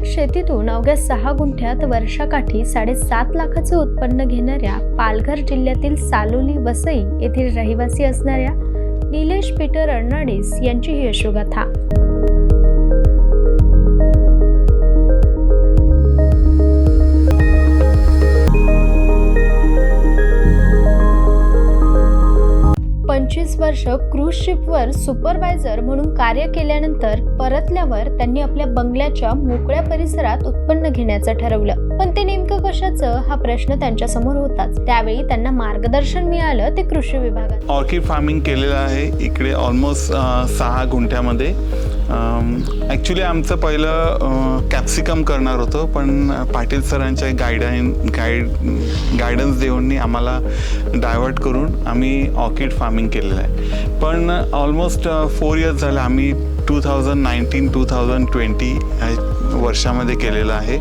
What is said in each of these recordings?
शेतीतून अवघ्या सहा गुंठ्यात वर्षाकाठी साडेसात लाखाचे उत्पन्न घेणाऱ्या पालघर जिल्ह्यातील सालोली वसई येथील रहिवासी असणाऱ्या निलेश पीटर अर्नाडिस यांची ही यशोगाथा. वर्ष क्रूज शिपवर सुपरवायझर म्हणून कार्य केल्यानंतर परतल्यावर त्यांनी आपल्या बंगल्याच्या मोकळ्या परिसरात उत्पन्न घेण्याचं ठरवलं. पण ते नेमकं कशाचं? हा प्रश्न त्यांच्यासमोर होताच. त्यावेळी त्यांना मार्गदर्शन मिळालं ते कृषी विभागात. ऑर्किड फार्मिंग केलेलं आहे. इकडे ऑलमोस्ट सहा गुंठ्यामध्ये. Um, ॲक्च्युली आमचं पहिलं कॅप्सिकम करणार होतं पण पाटील सरांच्या गाईडाईन गाईड गायडन्स देऊननी आम्हाला डायवर्ट करून आम्ही ऑर्किड फार्मिंग केलेलं आहे. पण ऑलमोस्ट फोर इयर्स झालं आम्ही two thousand nineteen two thousand twenty वर्षामध्ये केलेलं आहे.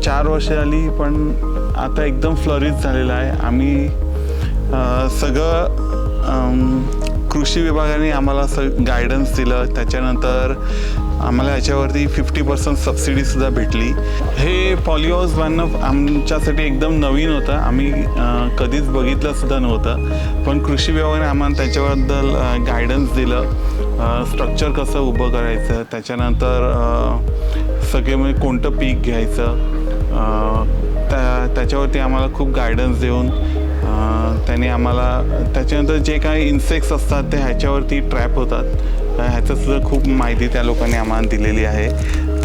चार वर्ष आली पण आता एकदम फ्लरिश झालेलं आहे. आम्ही सगळं कृषी विभागाने आम्हाला स गायडन्स दिलं. त्याच्यानंतर आम्हाला याच्यावरती फिफ्टी पर्सेंट सबसिडीसुद्धा भेटली. हे पॉलिओज बांधणं आमच्यासाठी एकदम नवीन होतं. आम्ही कधीच बघितलंसुद्धा नव्हतं. पण कृषी विभागाने आम्हाला त्याच्याबद्दल गायडन्स दिलं. स्ट्रक्चर कसं उभं करायचं? त्याच्यानंतर सगळे म्हणजे कोणतं पीक घ्यायचं? त्या त्याच्यावरती आम्हाला खूप गायडन्स देऊन त्याने आम्हाला त्याच्यानंतर जे काही इन्सेक्ट्स असतात ते ह्याच्यावरती ट्रॅप होतात. ह्याचंसुद्धा खूप माहिती त्या लोकांनी आम्हाला दिलेली आहे.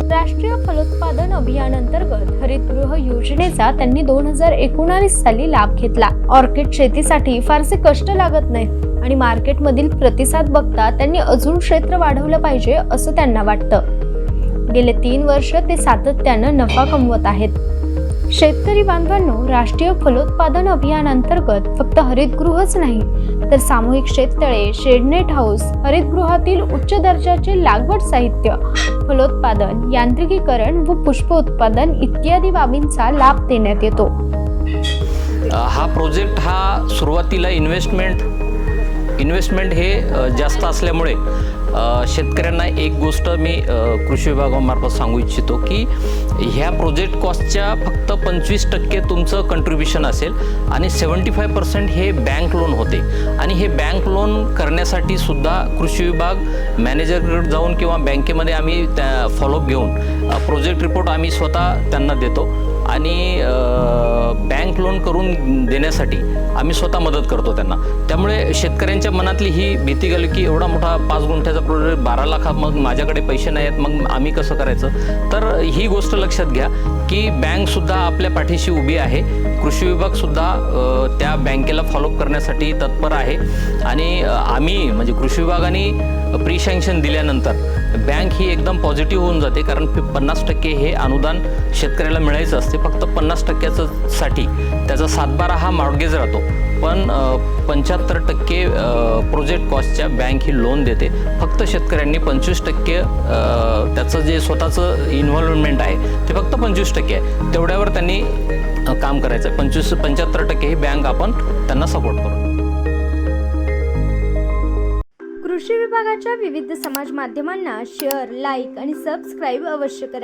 राष्ट्रीय फलोत्पादन अभियानांतर्गत हरितगृह योजनेचा त्यांनी दोन हजार एकोणावीस साली लाभ घेतला. ऑर्किड शेतीसाठी फारसे कष्ट लागत नाहीत आणि मार्केटमधील प्रतिसाद बघता त्यांनी अजून क्षेत्र वाढवलं पाहिजे असं त्यांना वाटतं. गेले तीन वर्ष ते सातत्यानं नफा कमवत आहेत. शेतकरी बांधवांनो राष्ट्रीय फलोत्पादन अभियानांतर्गत फक्त हरितगृहच नाही तर सामूहिक शेततळे शेडनेट हाऊस हरितगृहातील उच्च दर्जाचे लागवड साहित्य फलोत्पादन यांत्रिकीकरण व पुष्प उत्पादन इत्यादी बाबींचा लाभ देण्यात येतो. हा प्रोजेक्ट हा सुरुवातीला इन्व्हेस्टमेंट इन्व्हेस्टमेंट हे जास्त असल्यामुळे शेतकऱ्यांना एक गोष्ट मी कृषी विभागामार्फत सांगू इच्छितो की ह्या प्रोजेक्ट कॉस्टच्या फक्त पंचवीस टक्के तुमचं कंट्रीब्युशन असेल आणि सेवन्टी फाय पर्सेंट हे बँक लोन होते. आणि हे बँक लोन करण्यासाठी सुद्धा कृषी विभाग मॅनेजरकडे जाऊन किंवा बँकेमध्ये आम्ही त्या फॉलोअप घेऊन प्रोजेक्ट रिपोर्ट आम्ही स्वतः त्यांना देतो. आणि बँक लोन करून देण्यासाठी आम्ही स्वतः मदत करतो त्यांना. त्यामुळे शेतकऱ्यांच्या मनातली ही भीती गेली की एवढा मोठा पाच गुंठ्याचा प्रोजेक्ट बारा लाखात मग माझ्याकडे पैसे नाही आहेत मग आम्ही कसं करायचं? तर ही गोष्ट लक्षात घ्या की बँकसुद्धा आपल्या पाठीशी उभी आहे. कृषी विभागसुद्धा त्या बँकेला फॉलोअप करण्यासाठी तत्पर आहे. आणि आम्ही म्हणजे कृषी विभागाने प्री सँक्शन दिल्यानंतर बँक ही एकदम पॉझिटिव्ह होऊन जाते कारण पन्नास टक्के हे अनुदान शेतकऱ्याला मिळायचं असते. फक्त पन्नास टक्क्याचं साठी त्याचा सातबारा हा मॉर्गेज राहतो. पण पंच्याहत्तर टक्के प्रोजेक्ट कॉस्टच्या बँक ही लोन देते. फक्त शेतकऱ्यांनी पंचवीस टक्के त्याचं जे स्वतःचं इन्व्हॉल्वमेंट आहे ते फक्त पंचवीस टक्के आहे. तेवढ्यावर त्यांनी काम करायचं आहे. पंचवीस पंच्याहत्तर टक्के ही बँक आपण त्यांना सपोर्ट करू. भागाच्या विभागाच्या विविध समाज माध्यमांना शेअर लाईक आणि सबस्क्राईब अवश्य करा.